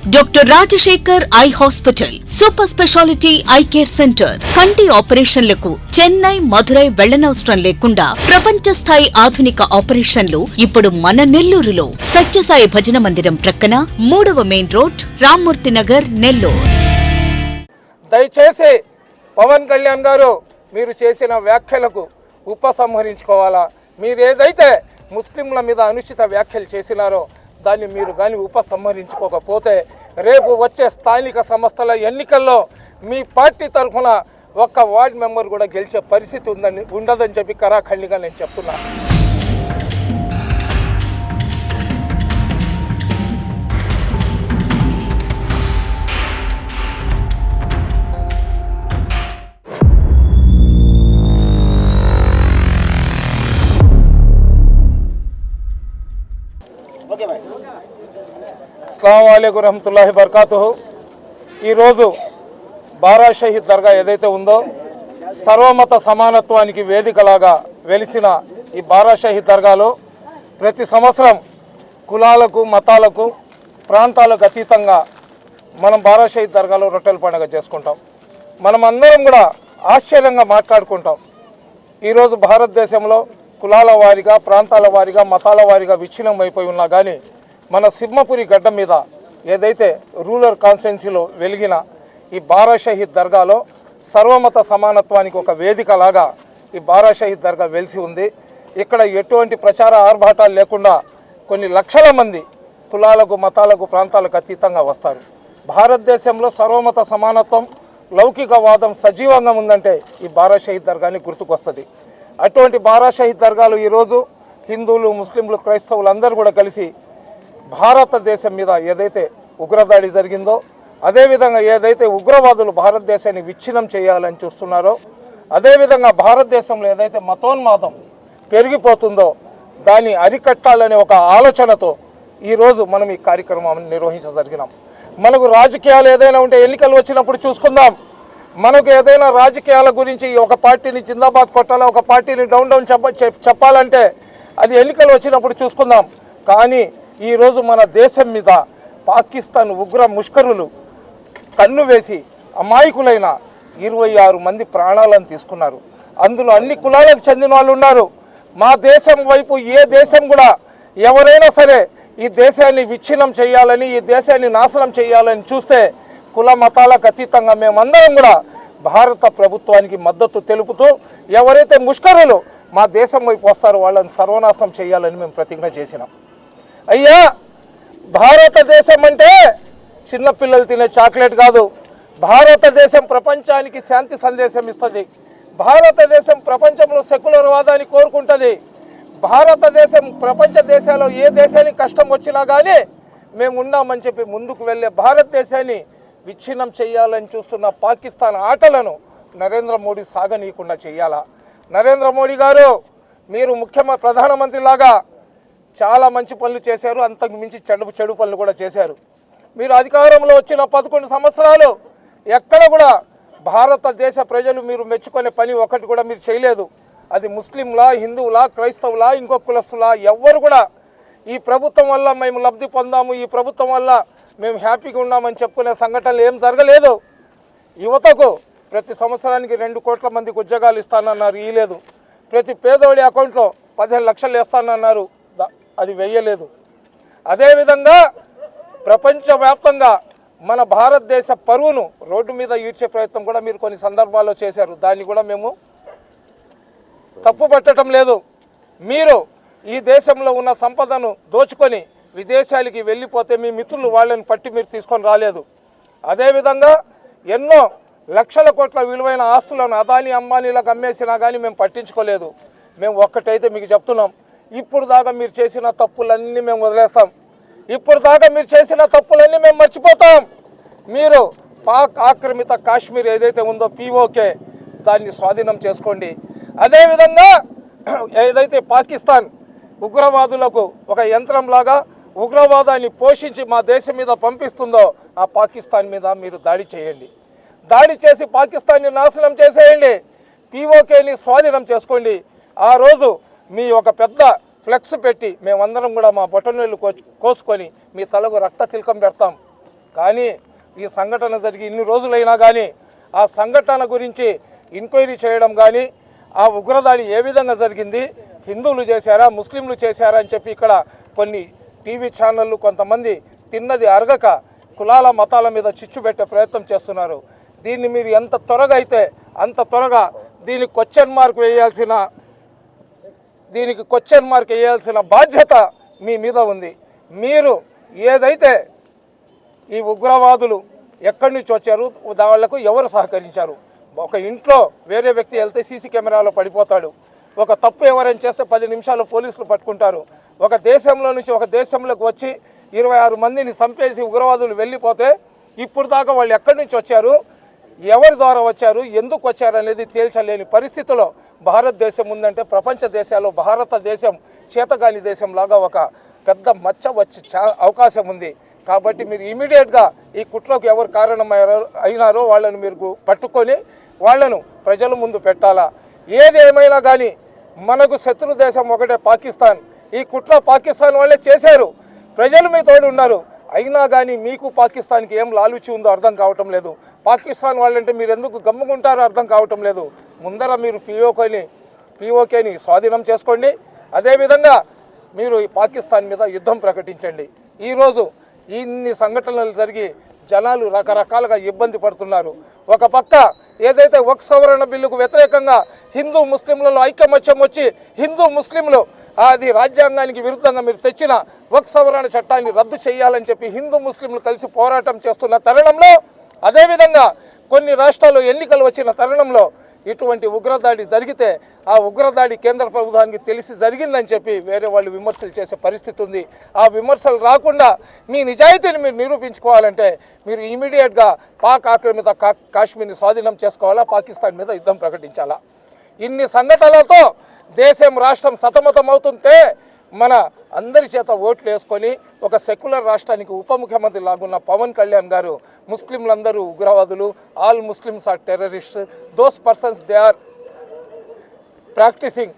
Doctor Rajasekhar eye hospital super speciality eye care centre కంటి ఆపరేషన్లకు చెన్నై మధురై వెళ్ళనవసరం లేకుండా ప్రపంచ స్థాయి ఆధునిక ఆపరేషన్లు ఇప్పుడు మన నెల్లూరులో సత్యసాయి భజన మందిరం ప్రక్కన మూడవ మెయిన్ రోడ్ రామ్మూర్తి నగర్ నెల్లూరు దయచేసి పవన్ కళ్యాణ్ గారు మీరు చేసిన వ్యాఖ్యలకు ఉపసంహరించుకోవాలా? మీరు ఏదైతే ముస్లింల మీద అనుచిత వ్యాఖ్యలు చేసినారో దాన్ని మీరు కానీ ఉపసంహరించుకోకపోతే రేపు వచ్చే స్థానిక సంస్థల ఎన్నికల్లో మీ పార్టీ తరఫున ఒక్క వార్డ్ మెంబర్ కూడా గెలిచే పరిస్థితి ఉందని ఉండదని చెప్పి కరాఖండిగా నేను చెప్తున్నాను అస్సలం అయికు రహమతుల్లాహి బర్కాతు ఈరోజు బారా షహీద్ దర్గా ఏదైతే ఉందో సర్వమత సమానత్వానికి వేదికలాగా వెలిసిన ఈ బారా షహీద్ దర్గాలో ప్రతి సంవత్సరం కులాలకు మతాలకు ప్రాంతాలకు అతీతంగా మనం బారా షహీద్ దర్గాలో రొట్టెల పండుగ చేసుకుంటాం. మనం అందరం కూడా ఆశ్చర్యంగా మాట్లాడుకుంటాం. ఈరోజు భారతదేశంలో కులాల వారిగా ప్రాంతాల వారిగా మతాల వారిగా విచ్ఛిన్నం అయిపోయి ఉన్నా కానీ మన సింహపురి గడ్డ మీద ఏదైతే రూరల్ కాన్స్టిట్యున్సీలో వెలిగిన ఈ బారా దర్గాలో సర్వమత సమానత్వానికి ఒక వేదిక లాగా ఈ బారాషహీద్ దర్గా వెలిసి ఉంది. ఇక్కడ ఎటువంటి ప్రచార ఆర్భాటాలు లేకుండా కొన్ని లక్షల మంది కులాలకు మతాలకు ప్రాంతాలకు అతీతంగా వస్తారు. భారతదేశంలో సర్వమత సమానత్వం లౌకికవాదం సజీవంగా ఉందంటే ఈ బారా దర్గాని గుర్తుకొస్తుంది. అటువంటి బారా దర్గాలు ఈరోజు హిందువులు ముస్లింలు క్రైస్తవులు అందరూ కూడా కలిసి భారతదేశం మీద ఏదైతే ఉగ్రదాడి జరిగిందో అదేవిధంగా ఏదైతే ఉగ్రవాదులు భారతదేశాన్ని విచ్ఛిన్నం చేయాలని చూస్తున్నారో అదేవిధంగా భారతదేశంలో ఏదైతే మతోన్మాదం పెరిగిపోతుందో దాన్ని అరికట్టాలనే ఒక ఆలోచనతో ఈరోజు మనం ఈ కార్యక్రమాన్ని నిర్వహించగలిగినాం మనకు రాజకీయాలు ఏదైనా ఉంటే ఎన్నికలు వచ్చినప్పుడు చూసుకుందాం. మనకు ఏదైనా రాజకీయాల గురించి ఒక పార్టీని జిందాబాద్ కొట్టాలా ఒక పార్టీని డౌన్ డౌన్ చెప్ప చెప్పాలంటే అది ఎన్నికలు వచ్చినప్పుడు చూసుకుందాం. కానీ ఈరోజు మన దేశం మీద పాకిస్తాన్ ఉగ్ర ముష్కరులు కన్ను వేసి అమాయకులైన ఇరవై ఆరు మంది ప్రాణాలను తీసుకున్నారు. అందులో అన్ని కులాలకు చెందిన వాళ్ళు ఉన్నారు. మా దేశం వైపు ఏ దేశం కూడా ఎవరైనా సరే ఈ దేశాన్ని విచ్ఛిన్నం చేయాలని ఈ దేశాన్ని నాశనం చేయాలని చూస్తే కుల మతాలకు అతీతంగా మేమందరం కూడా భారత ప్రభుత్వానికి మద్దతు తెలుపుతూ ఎవరైతే ముష్కరులు మా దేశం వైపు వస్తారో వాళ్ళని సర్వనాశనం చేయాలని మేము ప్రతిజ్ఞ చేసినాం. అయ్యా భారతదేశం అంటే చిన్నపిల్లలు తినే చాక్లెట్ కాదు. భారతదేశం ప్రపంచానికి శాంతి సందేశం ఇస్తుంది. భారతదేశం ప్రపంచంలో సెక్యులర్ వాదాన్ని కోరుకుంటుంది. భారతదేశం ప్రపంచ దేశాల్లో ఏ దేశానికి కష్టం వచ్చినా కానీ మేము ఉన్నామని చెప్పి ముందుకు వెళ్ళే భారతదేశాన్ని విచ్ఛిన్నం చేయాలని చూస్తున్న పాకిస్తాన్ ఆటలను నరేంద్ర మోడీ సాగనీయకుండా చేయాలా? నరేంద్ర మోడీ గారు మీరు ముఖ్యమ ప్రధానమంత్రి లాగా చాలా మంచి పనులు చేశారు. అంతకు మించి చెడు చెడు పనులు కూడా చేశారు. మీరు అధికారంలో వచ్చిన పదకొండు సంవత్సరాలు ఎక్కడ కూడా భారతదేశ ప్రజలు మీరు మెచ్చుకునే పని ఒకటి కూడా మీరు చేయలేదు. అది ముస్లింలా హిందువులా క్రైస్తవులా ఇంకో కులస్తులా ఎవ్వరు కూడా ఈ ప్రభుత్వం వల్ల మేము లబ్ధి పొందాము ఈ ప్రభుత్వం వల్ల మేము హ్యాపీగా ఉన్నామని చెప్పుకునే సంఘటనలు ఏం జరగలేదు. యువతకు ప్రతి సంవత్సరానికి రెండు కోట్ల మందికి ఉద్యోగాలు ఇస్తానన్నారు ఇయ్యలేదు ప్రతి పేదవాడి అకౌంట్లో పదిహేను లక్షలు వేస్తానన్నారు. అది వెయ్యలేదు అదేవిధంగా ప్రపంచవ్యాప్తంగా మన భారతదేశ పరువును రోడ్డు మీద ఈడ్చే ప్రయత్నం కూడా మీరు కొన్ని సందర్భాల్లో చేశారు. దాన్ని కూడా మేము తప్పు పట్టడం లేదు. మీరు ఈ దేశంలో ఉన్న సంపదను దోచుకొని విదేశాలకి వెళ్ళిపోతే మీ మిత్రులు వాళ్ళని పట్టి మీరు తీసుకొని రాలేదు. అదేవిధంగా ఎన్నో లక్షల కోట్ల విలువైన ఆస్తులను అదాని అంబానీలకు అమ్మేసినా కానీ మేము పట్టించుకోలేదు. మేము ఒక్కటైతే మీకు చెప్తున్నాం. ఇప్పుడు దాకా మీరు చేసిన తప్పులన్నీ మేము వదిలేస్తాం. ఇప్పుడు దాకా మీరు చేసిన తప్పులన్నీ మేము మర్చిపోతాం. మీరు పాక్ ఆక్రమిత కాశ్మీర్ ఏదైతే ఉందో పీఓకే దాన్ని స్వాధీనం చేసుకోండి. అదేవిధంగా ఏదైతే పాకిస్తాన్ ఉగ్రవాదులకు ఒక యంత్రంలాగా ఉగ్రవాదాన్ని పోషించి మా దేశం మీద పంపిస్తుందో ఆ పాకిస్తాన్ మీద మీరు దాడి చేయండి. దాడి చేసి పాకిస్తాన్ని నాశనం చేసేయండి. పీఓకేని స్వాధీనం చేసుకోండి. ఆ రోజు మీ ఒక పెద్ద ఫ్లెక్స్ పెట్టి మేమందరం కూడా మా బొటనవేళ్ళు కోచ్ కోసుకొని మీ తలకు రక్త తిలకం పెడతాం. కానీ ఈ సంఘటన జరిగి ఇన్ని రోజులైనా కానీ ఆ సంఘటన గురించి ఎంక్వైరీ చేయడం కానీ ఆ ఉగ్రదాడి ఏ విధంగా జరిగింది హిందువులు చేశారా ముస్లింలు చేశారా అని చెప్పి ఇక్కడ కొన్ని టీవీ ఛానళ్ళు కొంతమంది తిన్నది అరగక కులాల మతాల మీద చిచ్చు పెట్టే ప్రయత్నం చేస్తున్నారు. దీన్ని మీరు ఎంత త్వరగా అయితే అంత త్వరగా దీనికి క్వశ్చన్ మార్క్ వేయాల్సిన దీనికి క్వశ్చన్ మార్క్ వేయాల్సిన బాధ్యత మీ మీద ఉంది. మీరు ఏదైతే ఈ ఉగ్రవాదులు ఎక్కడి నుంచి వచ్చారు వాళ్ళకు ఎవరు సహకరించారు? ఒక ఇంట్లో వేరే వ్యక్తి వెళ్తే సీసీ కెమెరాలో పడిపోతాడు. ఒక తప్పు ఎవరైనా చేస్తే పది నిమిషాలు పోలీసులు పట్టుకుంటారు. ఒక దేశంలో నుంచి ఒక దేశంలోకి వచ్చి ఇరవై ఆరు మందిని చంపేసి ఉగ్రవాదులు వెళ్ళిపోతే ఇప్పుడు దాకా వాళ్ళు ఎక్కడి నుంచి వచ్చారు? ఎవరి ద్వారా వచ్చారు ఎందుకు వచ్చారు అనేది తేల్చలేని పరిస్థితిలో భారతదేశం ఉందంటే ప్రపంచ దేశాల్లో భారతదేశం చేతగాని దేశంలాగా ఒక పెద్ద మచ్చ వచ్చే చా- అవకాశం ఉంది. కాబట్టి మీరు ఇమీడియట్గా ఈ కుట్రకు ఎవరు కారణమయ్యారో అయినారో వాళ్ళను మీరు పట్టుకొని వాళ్ళను ప్రజల ముందు పెట్టాలా? ఏదేమైనా కానీ మనకు శత్రు దేశం ఒకటే పాకిస్తాన్. ఈ కుట్ర పాకిస్తాన్ వాళ్ళే చేశారు. ప్రజలు మీ తోడు ఉన్నారు అయినా కానీ మీకు పాకిస్తాన్కి ఏం లాలుచి ఉందో అర్థం కావటం లేదు. పాకిస్తాన్ వాళ్ళంటే మీరు ఎందుకు గమ్ముకుంటారో అర్థం కావటం లేదు. ముందర మీరు పిఓకేని పిఓకేని స్వాధీనం చేసుకోండి. అదేవిధంగా మీరు ఈ పాకిస్తాన్ మీద యుద్ధం ప్రకటించండి. ఈరోజు ఇన్ని సంఘటనలు జరిగి జనాలు రకరకాలుగా ఇబ్బంది పడుతున్నారు. ఒక పక్క ఏదైతే ఒక సవరణ బిల్లుకు వ్యతిరేకంగా హిందూ ముస్లింలలో ఐకమత్యం వచ్చి హిందూ ముస్లింలు అది రాజ్యాంగానికి విరుద్ధంగా మీరు తెచ్చిన వక్ సవరణ చట్టాన్ని రద్దు చేయాలని చెప్పి హిందూ ముస్లింలు కలిసి పోరాటం చేస్తున్న తరుణంలో అదేవిధంగా కొన్ని రాష్ట్రాల్లో ఎన్నికలు వచ్చిన తరుణంలో ఇటువంటి ఉగ్రదాడి జరిగితే ఆ ఉగ్రదాడి కేంద్ర ప్రభుత్వానికి తెలిసి జరిగిందని చెప్పి వేరే వాళ్ళు విమర్శలు చేసే పరిస్థితి ఉంది. ఆ విమర్శలు రాకుండా మీ నిజాయితీని మీరు నిరూపించుకోవాలంటే మీరు ఇమీడియట్గా పాక్ ఆక్రమిత కా కాశ్మీర్ని స్వాధీనం చేసుకోవాలా పాకిస్తాన్ మీద యుద్ధం ప్రకటించాలా? ఇన్ని సంఘటనలతో దేశం రాష్ట్రం సతమతం అవుతుంటే మన అందరి చేత ఓట్లు వేసుకొని ఒక సెక్యులర్ రాష్ట్రానికి ఉప ముఖ్యమంత్రి లాగున్న పవన్ కళ్యాణ్ గారు ముస్లింలందరూ ఉగ్రవాదులు all Muslims are terrorist those persons they are practising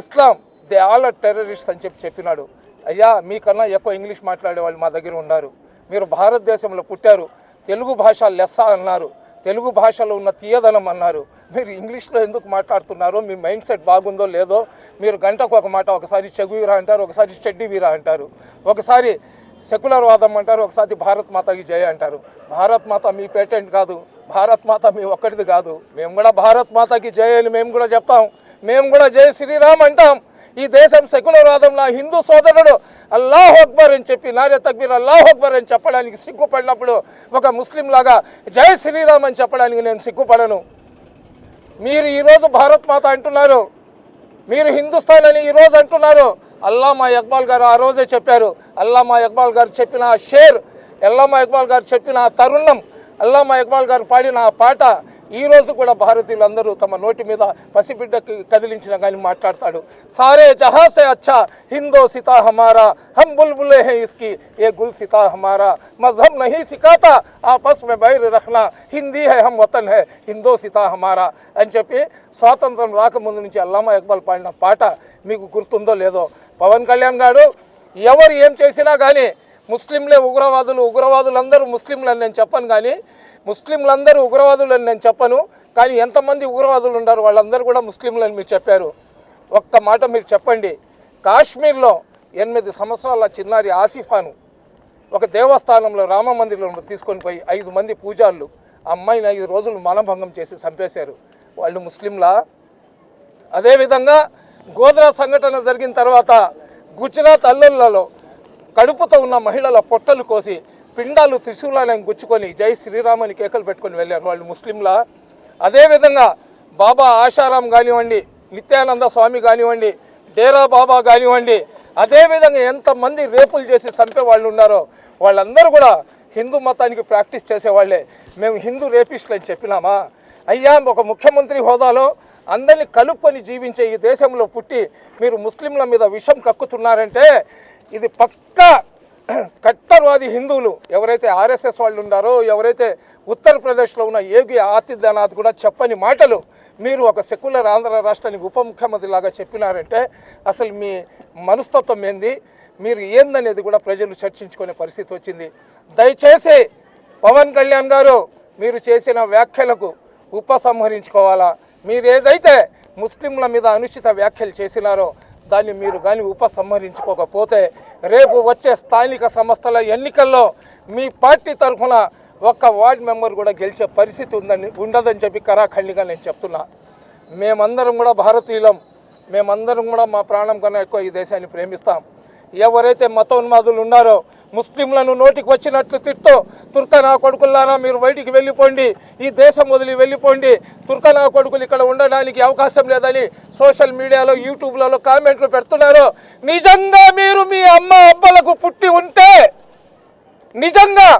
Islam they all are terrorist అని చెప్పి చెప్పినాడు. అయ్యా మీకన్నా ఎక్కువ ఇంగ్లీష్ మాట్లాడే వాళ్ళు మా దగ్గర ఉన్నారు. మీరు భారతదేశంలో పుట్టారు తెలుగు భాష లెస్స అన్నారు. తెలుగు భాషలో ఉన్న తీయదనం అన్నారు. మీరు ఇంగ్లీష్లో ఎందుకు మాట్లాడుతున్నారో మీ మైండ్ సెట్ బాగుందో లేదో మీరు గంటకు ఒక మాట ఒకసారి చెగువీరా అంటారు ఒకసారి చెడ్డి వీరా అంటారు. ఒకసారి సెక్యులర్ వాదం అంటారు ఒకసారి భారత్ మాతకి జయ అంటారు. భారత్ మాత మీ పేటెంట్ కాదు భారత్ మాత మీ ఒక్కటిది కాదు. మేము కూడా భారత్ మాతకి జయ అని మేము కూడా చెప్తాం మేము కూడా జై శ్రీరామ్ అంటాం. ఈ దేశం సెక్యులర్ వాదంలో హిందూ సోదరుడు అల్లాహ్ అక్బర్ అని చెప్పి నారే తక్బీర్ అల్లాహ్ అక్బర్ అని చెప్పడానికి సిగ్గుపడినప్పుడు ఒక ముస్లిం లాగా జై శ్రీరామ్ అని చెప్పడానికి నేను సిగ్గుపడను. మీరు ఈరోజు భారత్ మాత అంటున్నారు. మీరు హిందుస్థాన్ అని ఈరోజు అంటున్నారు. అల్లామా ఇక్బాల్ గారు ఆ రోజే చెప్పారు. అల్లామా ఇక్బాల్ గారు చెప్పిన ఆ షేర్ అల్లామా ఇక్బాల్ గారు చెప్పిన ఆ తరుణం అల్లామా ఇక్బాల్ గారు పాడిన ఆ పాట ఈ రోజు కూడా భారతీయులందరూ తమ నోటి మీద పసిబిడ్డకు కదిలించిన కానీ మాట్లాడతాడు. సారే జహాసే అచ్చా హిందో సితా హమారా హమ్ బుల్బులే హే ఇస్కి ఏ గుల్ సితా హమారా మజహబ్ నహీ సికాతా ఆపస్ మే బైర్ రఖనా హిందీ హై హమ్ వతన్ హై హిందో సితా హమారా అని చెప్పి స్వాతంత్రం రాకముందు నుంచి అల్లామా ఇక్బాల్ పాడిన పాట మీకు గుర్తుందో లేదో. పవన్ కళ్యాణ్ గారు ఎవరు ఏం చేసినా కానీ ముస్లింలే ఉగ్రవాదులు ఉగ్రవాదులందరూ ముస్లింలని నేను చెప్పను కానీ ముస్లింలందరూ ఉగ్రవాదులని నేను చెప్పను కానీ ఎంతమంది ఉగ్రవాదులు ఉన్నారు వాళ్ళందరూ కూడా ముస్లింలని మీరు చెప్పారు. ఒక్క మాట మీరు చెప్పండి. కాశ్మీర్లో ఎనిమిది సంవత్సరాల చిన్నారి ఆసిఫాను ఒక దేవస్థానంలో రామ మందిరంలో తీసుకొని పోయి ఐదు మంది పూజారులు అమ్మాయిని ఐదు రోజులు మనభంగం చేసి చంపేశారు. వాళ్ళు ముస్లింలా? అదేవిధంగా గోద్రా సంఘటన జరిగిన తర్వాత గుజరాత్ అల్లుళ్ళలో కడుపుతో ఉన్న మహిళల పొట్టలు కోసి పిండాలు త్రిశూలాలను గుచ్చుకొని జై శ్రీరామని కేకలు పెట్టుకొని వెళ్ళారు వాళ్ళు ముస్లింలా. అదేవిధంగా బాబా ఆశారాం కానివ్వండి నిత్యానంద స్వామి కానివ్వండి డేరా బాబా కానివ్వండి అదేవిధంగా ఎంతమంది రేపులు చేసి చంపే వాళ్ళు ఉన్నారో వాళ్ళందరూ కూడా హిందూ మతానికి ప్రాక్టీస్ చేసేవాళ్ళే. మేము హిందూ రేపిస్టులు అని చెప్పినామా? అయ్యా ఒక ముఖ్యమంత్రి హోదాలో అందరిని కలుపుకొని జీవించే ఈ దేశంలో పుట్టి మీరు ముస్లింల మీద విషం కక్కుతున్నారంటే ఇది పక్కా కట్టర్వాది హిందువులు ఎవరైతే ఆర్ఎస్ఎస్ వాళ్ళు ఉన్నారో ఎవరైతే ఉత్తరప్రదేశ్లో ఉన్న యోగి ఆదిత్యనాథ్ కూడా చెప్పని మాటలు మీరు ఒక సెక్యులర్ ఆంధ్ర రాష్ట్రానికి ఉప ముఖ్యమంత్రి లాగా చెప్పినారంటే అసలు మీ మనస్తత్వం ఏంది? మీరు ఏందనేది కూడా ప్రజలు చర్చించుకునే పరిస్థితి వచ్చింది. దయచేసి పవన్ కళ్యాణ్ గారు మీరు చేసిన వ్యాఖ్యలకు ఉపసంహరించుకోవాలా? మీరు ఏదైతే ముస్లింల మీద అనుచిత వ్యాఖ్యలు చేసినారో దాన్ని మీరు కానీ ఉపసంహరించుకోకపోతే రేపు వచ్చే స్థానిక సంస్థల ఎన్నికల్లో మీ పార్టీ తరఫున ఒక్క వార్డ్ మెంబర్ కూడా గెలిచే పరిస్థితి ఉందని ఉండదని చెప్పి కరాఖండిగా నేను చెప్తున్నా. మేమందరం కూడా భారతీయులం. మేమందరం కూడా మా ప్రాణం కన్నా ఎక్కువ ఈ దేశాన్ని ప్రేమిస్తాం. ఎవరైతే మతోన్మాదులు ఉన్నారో ముస్లింలను నోటికి వచ్చినట్లు తిట్టో తుర్కనా కొడుకులారా మీరు బయటికి వెళ్ళిపోండి ఈ దేశం వదిలి వెళ్ళిపోండి తుర్కనా కొడుకులు ఇక్కడ ఉండడానికి అవకాశం లేదని సోషల్ మీడియాలో యూట్యూబ్లలో కామెంట్లు పెడుతున్నారు. నిజంగా మీరు మీ అమ్మ అబ్బలకు పుట్టి ఉంటే నిజంగా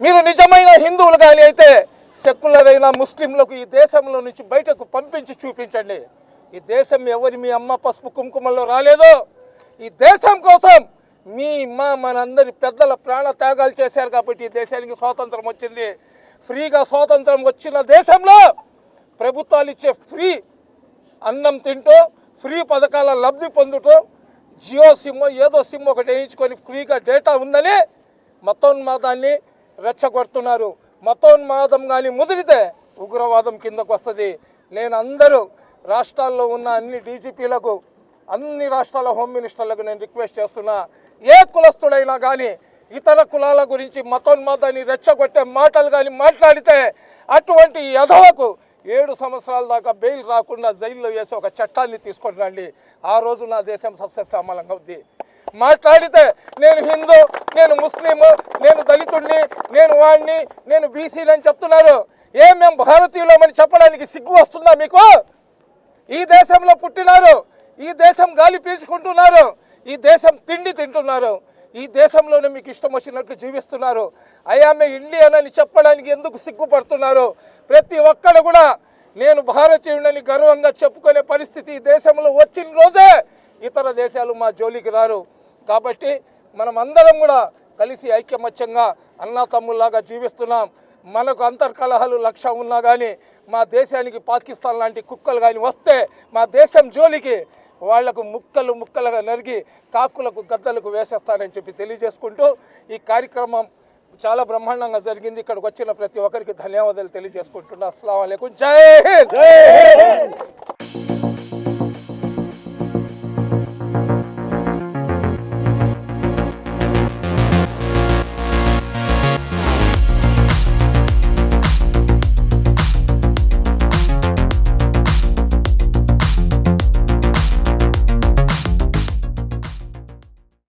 మీరు నిజమైన హిందువులు కానీ అయితే సెక్యులర్ అయిన ముస్లింలకు ఈ దేశంలో నుంచి బయటకు పంపించి చూపించండి. ఈ దేశం ఎవరి మీ అమ్మ పసుపు కుంకుమల్లో రాలేదో ఈ దేశం కోసం మీ మా మనందరి పెద్దల ప్రాణ త్యాగాలు చేశారు కాబట్టి ఈ దేశానికి స్వాతంత్రం వచ్చింది. ఫ్రీగా స్వాతంత్రం వచ్చిన దేశంలో ప్రభుత్వాలు ఇచ్చే ఫ్రీ అన్నం తింటూ ఫ్రీ పథకాల లబ్ధి పొందుతూ జియో సిమ్ ఏదో సిమ్ ఒకటి వేయించుకొని ఫ్రీగా డేటా ఉందని మతోన్మాదాన్ని రెచ్చగొడుతున్నారు. మతోన్మాదం కానీ ముదిరితే ఉగ్రవాదం కిందకు వస్తుంది. నేను అందరూ రాష్ట్రాల్లో ఉన్న అన్ని డీజీపీలకు అన్ని రాష్ట్రాల హోమ్ మినిస్టర్లకు నేను రిక్వెస్ట్ చేస్తున్నా. ఏ కులస్తుడైనా కానీ ఇతర కులాల గురించి మతోన్మాదాన్ని రెచ్చగొట్టే మాటలు కానీ మాట్లాడితే అటువంటి యధవకు ఏడు సంవత్సరాల దాకా బెయిల్ రాకుండా జైల్లో వేసి ఒక చట్టాన్ని తీసుకొని రండి. ఆ రోజు నా దేశం సస్యశ్యామలంగా ఉంది. మాట్లాడితే నేను హిందూ నేను ముస్లిం నేను దళితుడిని నేను వాడిని నేను బీసీని అని చెప్తున్నారు. ఏ మేము భారతీయులమని చెప్పడానికి సిగ్గు వస్తుందా మీకు? ఈ దేశంలో పుట్టినారు. ఈ దేశం గాలి పీల్చుకుంటున్నారు. ఈ దేశం తిండి తింటున్నారు. ఈ దేశంలోనే మీకు ఇష్టం వచ్చినట్లు జీవిస్తున్నారు. ఐఆమె ఇండియన్ అని చెప్పడానికి ఎందుకు సిగ్గుపడుతున్నారు? ప్రతి ఒక్కరు కూడా నేను భారతీయుడని గర్వంగా చెప్పుకునే పరిస్థితి ఈ దేశంలో వచ్చిన రోజే ఇతర దేశాలు మా జోలికి రారు. కాబట్టి మనం అందరం కూడా కలిసి ఐక్యమత్యంగా అన్నా తమ్ముల్లాగా జీవిస్తున్నాం. మనకు అంతర్కలహాలు లక్ష్యం ఉన్నా కానీ మా దేశానికి పాకిస్తాన్ లాంటి కుక్కలు కానీ వస్తే మా దేశం జోలికి వాళ్ళకు ముక్కలు ముక్కలుగా నరిగి కాకులకు గద్దలకు వేసేస్తానని చెప్పి తెలియజేసుకుంటూ ఈ కార్యక్రమం చాలా బ్రహ్మాండంగా జరిగింది. ఇక్కడికి వచ్చిన ప్రతి ఒక్కరికి ధన్యవాదాలు తెలియజేసుకుంటున్నా. అస్సలం జై హింద్!